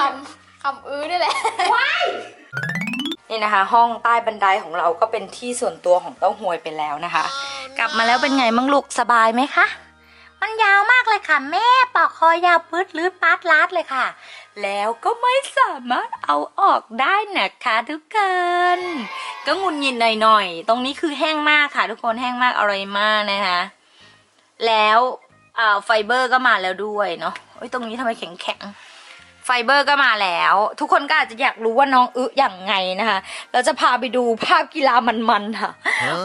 คำคำอื้อนี่แหละนี่นะคะ ห้องใต้บันไดของเราก็เป็นที่ส่วนตัวของเต้าหวยไปแล้วนะคะ กลับมาแล้วเป็นไงมั่งลูกสบายไหมคะมันยาวมากเลยค่ะ แม่ปอกคอยาวปืดลืดปาดลาดเลยค่ะ แล้วก็ไม่สามารถเอาออกได้นะคะทุกคนก็งุนงินหน่อยๆตรงนี้คือแห้งมากค่ะ ทุกคนแห้งมากอร่อยมากนะคะ แล้วอ่าไฟเบอร์ก็มาแล้วด้วยเนาะเอ้ยตรงนี้ทำไมแข็งแข็งๆไฟเบอร์ก็มาแล้ว ทุกคนก็อาจจะอยากรู้ว่าน้องอึอย่างไงนะคะ เราจะพาไปดูภาพกีฬามันๆค่ะ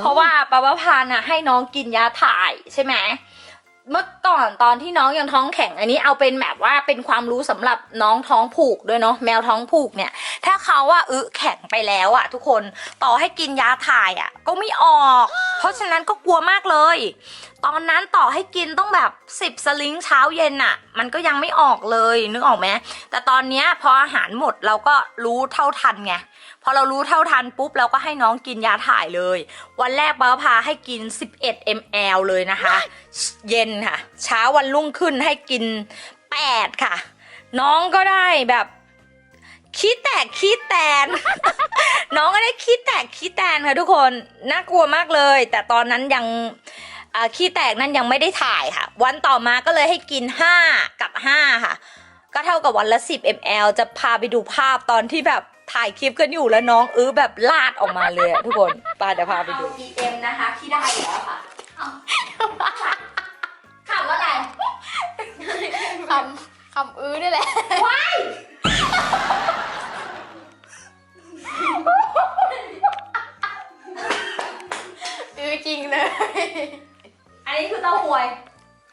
เพราะว่าปาวพานะให้น้องกินยาถ่ายใช่ไหม เมื่อก่อนตอนที่น้องยังท้องแข็ง อันนี้เอาเป็นแบบว่าเป็นความรู้สำหรับน้องท้องผูกด้วยเนาะแมวท้องผูกเนี่ย ถ้าเขาว่าอึแข็งไปแล้วอะทุกคนต่อให้กินยาถ่ายอะก็ไม่ออก เพราะฉะนั้นก็กลัวมากเลย ตอนนั้นต่อให้กินต้องแบบสิบสลิงเช้าเย็นอะมันก็ยังไม่ออกเลยนึกออกไหมแต่ตอนเนี้ยพออาหารหมดเราก็รู้เท่าทันไง พอเรารู้เท่าทันปุ๊บเราก็ให้น้องกินยาถ่ายเลย วันแรกป้าพาให้กิน 11 ml เลยนะคะ เย็นค่ะ เช้าวันรุ่งขึ้นให้กิน 8 ค่ะ น้องก็ได้แบบขี้แตกขี้แตน น้องก็ได้ขี้แตกขี้แตนค่ะทุกคนน่ากลัวมากเลย แต่ตอนนั้นยังขี้แตกนั้นยังไม่ได้ถ่ายค่ะ วันต่อมาก็เลยให้กิน 5 กับ 5 ค่ะ ก็เท่ากับวันละ 10 ml จะพาไปดูภาพตอนที่แบบ ถ่ายคลิปกันอยู่แล้วน้องอื้อแบบลาดออกมาเลยอะทุกคนปาเดี๋ยวพาไปดู PM นะคะที่ได้แล้วค่ะ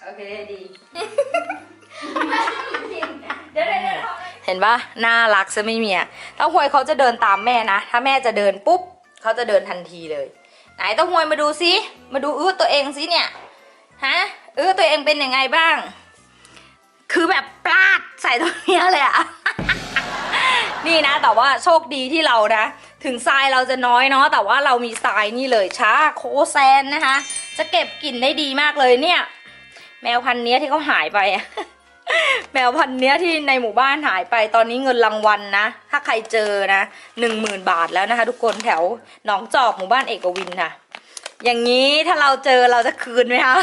โอเคดี เดี๋ยวเดี๋ยวเดี๋ยวเห็นปะน่ารักซะไม่มีอะเต้าหวยเขาจะเดินตามแม่นะ ถ้าแม่จะเดินปุ๊บเขาจะเดินทันทีเลย ไหนเต้าหวยมาดูซิ มาดูอื้อตัวเองซิเนี่ย ฮะอื้อตัวเองเป็นยังไงบ้าง คือแบบปลาดใส่ตรงเนี้ยเลยอะ นี่นะ แต่ว่าโชคดีที่เรานะ ถึงทรายเราจะน้อยเนาะ แต่ว่าเรามีทรายนี่เลยช้าโคแซนนะคะ จะเก็บกลิ่นได้ดีมากเลยเนี่ย แมวพันธุ์เนี้ยที่เขาหายไปอะแมวพันธุ์เนี้ยที่ในหมู่บ้านหายไปตอนนี้เงินรางวัลนะ ถ้าใครเจอนะหนึ่งหมื่นบาทแล้วนะคะ ทุกคนแถวหนองจอกหมู่บ้านเอกวินค่ะ อย่างนี้ถ้าเราเจอเราจะคืนไหมคะ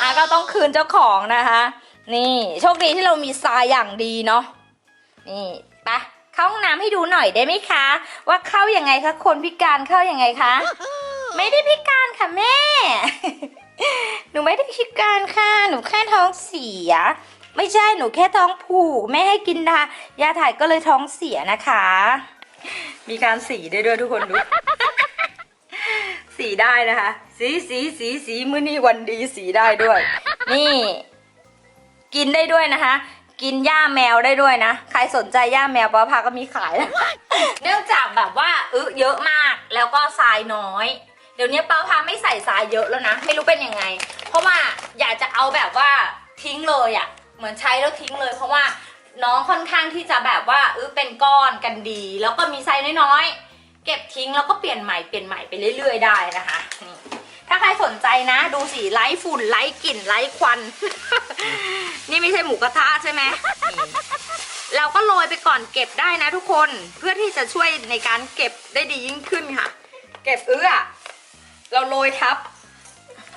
อะก็ต้องคืนเจ้าของนะคะ นี่โชคดีที่เรามีทรายอย่างดีเนาะนี่ไปะเข้าห้องน้ำให้ดูหน่อยได้ไหมคะ ว่าเข้ายังไงคะคนพิการเข้ายังไงคะ ไม่ได้พิการค่ะแม่ หนูไม่ได้พิการค่ะ หนูแค่ท้องเสีย ไม่ใช่หนูแค่ท้องผูกแม่ให้กินดายาถ่ายก็เลยท้องเสียนะคะ มีการสีได้ด้วยทุกคนดู สีได้นะคะ สีสีสีสีมื้อนี้วันดีสีได้ด้วย นี่ กินได้ด้วยนะคะ กินหญ้าแมวได้ด้วยนะ ใครสนใจหญ้าแมวป้าพาก็มีขายนะเนื่องจากแบบว่าอึเยอะมากแล้วก็ทรายน้อยเดี๋ยวนี้ป้าพาไม่ใส่ทรายเยอะแล้วนะ ไม่รู้เป็นยังไง เพราะว่าอยากจะเอาแบบว่าทิ้งเลยอะ่ะ เหมือนใช้แล้วทิ้งเลย เพราะว่าน้องค่อนข้างที่จะแบบว่าเออเป็นก้อนกันดี แล้วก็มีไซส์น้อยๆ เก็บทิ้งแล้วก็เปลี่ยนใหม่เปลี่ยนใหม่ไปเรื่อย ๆ ได้นะคะนี่ถ้าใครสนใจนะ ดูสิไร้ฝุ่นไร้กลิ่นไร้ควัน นี่ไม่ใช่หมูกระทะใช่ไหมเราก็โรยไปก่อนเก็บได้นะทุกคนเพื่อที่จะช่วยในการเก็บได้ดียิ่งขึ้นค่ะ เก็บเอื้อ เราโรยทับ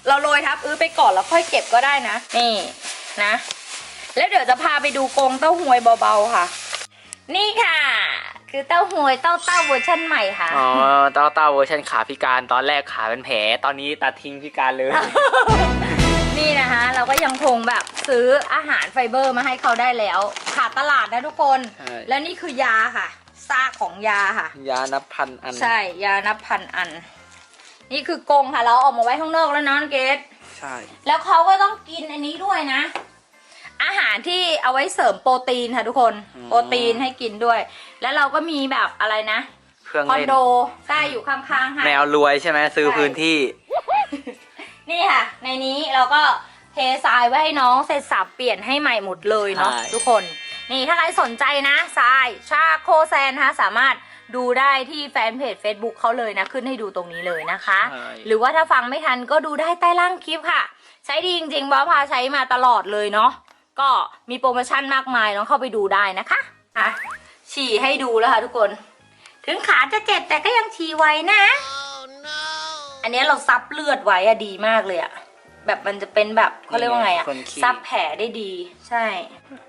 เราโรยทับอื้อไปก่อนแล้วค่อยเก็บก็ได้นะ นี่นะ แล้วเดี๋ยวจะพาไปดูกรงเต้าหวยเบาๆค่ะ นี่ค่ะ คือเต้าหวยเต้าเต้าเวอร์ชันใหม่ค่ะ อ๋อเต้าเต้าเวอร์ชันขาพิการตอนแรกขาเป็นแผล ตอนนี้ตัดทิ้งพิการเลย นี่นะคะ เราก็ยังคงแบบซื้ออาหารไฟเบอร์มาให้เขาได้แล้ว ขาดตลาดนะทุกคน ใช่ แล้วนี่คือยาค่ะ ซากของยาค่ะ ยานับพันอัน ใช่ ยานับพันอัน นี่คือกรงค่ะ เราเอาออกมาไว้ข้างนอกแล้วนะน้องเกดใช่ แล้วเขาก็ต้องกินอันนี้ด้วยนะ อาหารที่เอาไว้เสริมโปรตีนค่ะทุกคนโปรตีนให้กินด้วย แล้วเราก็มีแบบอะไรนะเครื่องคอนเล่น โดใช่อยู่ข้างๆค่ะ แมวรวยใช่ไหมซื้อพื้นที่ นี่ค่ะ ในนี้เราก็เททรายไว้ให้น้องเสร็จสับเปลี่ยนให้ใหม่หมดเลยเนาะใช่ ทุกคน นี่ถ้าใครสนใจนะทรายชาโคแซนนะคะสามารถ ดูได้ที่แฟนเพจ Facebook เขาเลยนะ ขึ้นให้ดูตรงนี้เลยนะคะ ใช่ หรือว่าถ้าฟังไม่ทันก็ดูได้ใต้ล่างคลิปค่ะ ใช้ดีจริงๆบอสพาใช้มาตลอดเลยเนาะก็มีโปรโมชั่นมากมายลองเข้าไปดูได้นะคะอะฉี่ให้ดูแล้วค่ะทุกคน ถึงขาจะเจ็บแต่ก็ยังฉี่ไว้นะ อันนี้เราซับเลือดไว้อะดีมากเลยอะแบบมันจะเป็นแบบเขาเรียกว่าไงอะคนขี้ ซับแผลได้ดี ใช่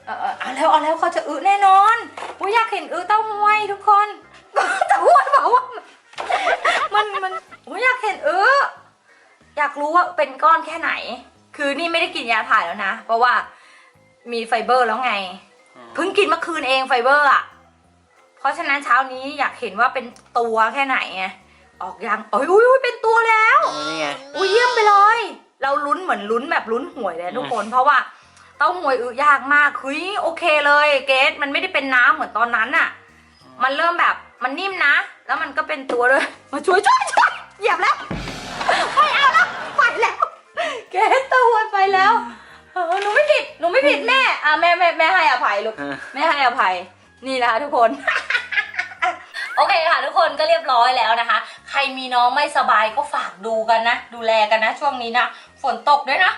เออเออเอาแล้วเอาแล้วเขาจะอึแน่นอนอุ้ยอยากเห็นอึเต้าหวย เป็นก้อนแค่ไหน คือนี่ไม่ได้กินยาถ่ายแล้วนะ เพราะว่ามีไฟเบอร์แล้วไง เพิ่งกินเมื่อคืนเองไฟเบอร์อะ เพราะฉะนั้นเช้านี้อยากเห็นว่าเป็นตัวแค่ไหนไง ออกยังเอ้ยอุ้ยอุ้ยเป็นตัวแล้วนี่ไงอุ้ยเยี่ยมไปเลย เราลุ้นเหมือนลุ้นแบบลุ้นหวยเลยทุกคน เพราะว่าเต้าหวยอึยากมากเฮ้ยโอเคเลย เกสมันไม่ได้เป็นน้ำเหมือนตอนนั้นอะมันเริ่มแบบมันนิ่มนะ แล้วมันก็เป็นตัวด้วย มาช่วยช่วยช่วยเหยียบแล้ว ไม่เอาแล้วไปแล้ว เกสเต้าหวยไปแล้วเออหนูไม่ผิดหนูไม่ผิดแม่อะแม่แม่แม่ให้อภัยลูกเออไม่ให้อภัยนี่นะคะทุกคนโอเคค่ะทุกคนก็เรียบร้อยแล้วนะคะ ใครมีน้องไม่สบายก็ฝากดูกันนะ ดูแลกันนะ ช่วงนี้นะ ฝนตกด้วยนะ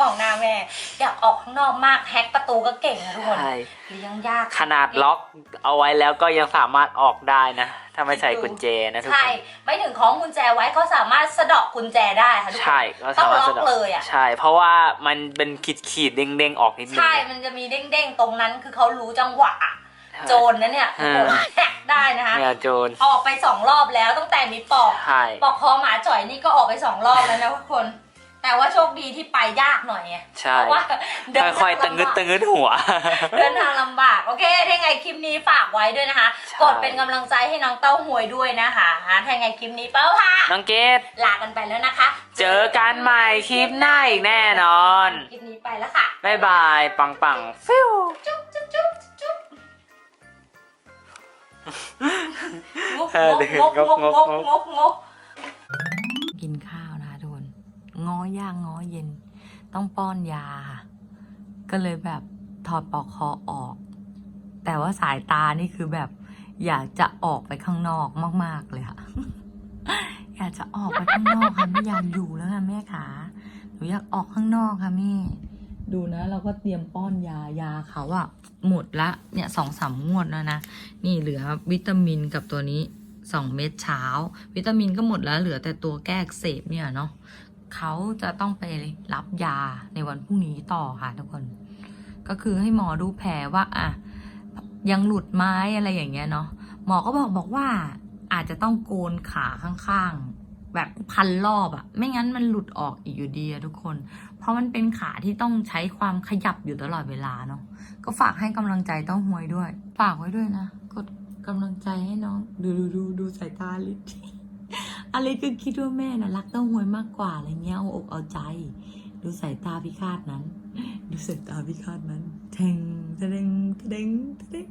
มองหน้าแม่อยากออกข้างนอกมากแฮกประตูก็เก่งนะทุกคนใช่เลี้ยงยากขนาดล็อกเอาไว้แล้วก็ยังสามารถออกได้นะ ถ้าไม่ใส่กุญแจนะทุกคใช่นไม่ถึงของกุญแจไว้เขาสามารถสะเดอกกุญแจได้ค่ะทุกคนใช่ก็สามารถต้องล็อกสะดอกเลยอะใช่ เพราะว่ามันเป็นขีดขีดๆเด้งเด้งๆออกนิดนึงใช่มันจะมีเด้งๆตรงนั้นคือเขารู้จังหวะโจรนะเนี่ยทุกคนเออแฮกได้นะคะแมวโจรออกไปสองรอบแล้วตั้งแต่มีปอกใช่ปอกคอหมาจ่อยนี่ก็ออกไปสองรอบแล้วนะทุกคน แต่ว่าโชคดีที่ไปยากหน่อยไงใช่เพราะว่าเดินค่อยๆทาตึงงงึดลำบากตึงงึดหัว เดินทางลำบาก โอเคถ้าไงคลิปนี้ฝากไว้ด้วยนะคะใช่กดเป็นกำลังใจให้น้องเต้าหวยด้วยนะคะถ้าไงคลิปนี้เป้าค่ะ น้องเกดลากันไปแล้วนะคะ เจอกันใหม่คลิปหน้าอีกแน่นอน คลิปนี้ไปแล้วค่ะ บ๊ายบาย ปังปังฟิวจุ๊บจุ๊บจุ๊บจุ๊บงกเอองกงกงกงกงกงกกิ ง้อย่างง้อเย็น ต้องป้อนยา ก็เลยแบบถอดปลอกคอออก แต่ว่าสายตานี่คือแบบ อยากจะออกไปข้างนอกมาก ๆ เลยค่ะ อยากจะออกไปข้างนอกค่ะไม่อยากอยู่แล้วค่ะแม่ขาหนูอยากออกข้างนอกค่ะแม่ดูนะเราก็เตรียมป้อนยายาเขาอะหมดละเนี่ยสองสามงวดแล้วนะ นี่เหลือวิตามินกับตัวนี้สองเม็ดเช้า วิตามินก็หมดแล้วเหลือแต่ตัวแก้อักเสบเนี่ยเนาะ เขาจะต้องไปรับยาในวันพรุ่งนี้ต่อค่ะทุกคน ก็คือให้หมอดูแผลว่าอะยังหลุดไหม้อะไรอย่างเงี้ยเนาะหมอก็บอกบอกว่าอาจจะต้องโกนขาข้างๆ แบบพันรอบอะไม่งั้นมันหลุดออกอีกอยู่ดีอะทุกคน เพราะมันเป็นขาที่ต้องใช้ความขยับอยู่ตลอดเวลาเนาะก็ฝากให้กำลังใจเต้าหวยด้วย ฝากไว้ด้วยนะกดกำลังใจให้น้อง ดูดูดูดูสายตาลิศ อลิศก็คิดว่าแม่น่ะรักเต้าหวยมากกว่าอะไรเงี้ยเอาอกเอาใจ ดูสายตาพิฆาตนั้น ดูสายตาพิฆาตนั้นเทงเทงเทงเทง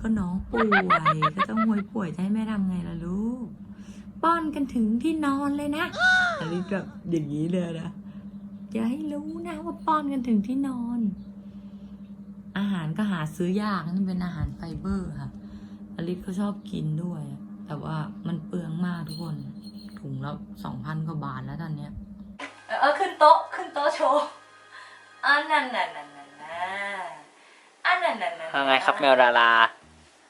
ก็น้องป่วยก็เต้าหวยป่วยจะให้แม่ทำไงล่ะลูกป้อนกันถึงที่นอนเลยนะอลิศแบบอย่างนี้เลยนะอย่าให้รู้นะว่าป้อนกันถึงที่นอน อาหารก็หาซื้อยากนี่เป็นอาหารไฟเบอร์ค่ะอลิศเขาชอบกินด้วยอะ แต่ว่ามันเปลืองมากทุกคน ถุงละสองพันกว่าบาทแล้วตอนเนี้ย เออขึ้นโต๊ะขึ้นโต๊ะโชว์อันนั้นนั่นนั่นนั่นนะอันนั้นนั่นนั่นว่าไงครับแมวดารา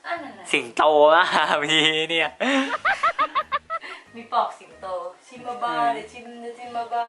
อันนั้นนั่นสิงโตมากพี่เนี่ย มีปอกสิงโต ชิมมาบาเลยชิมนะชิมมาบา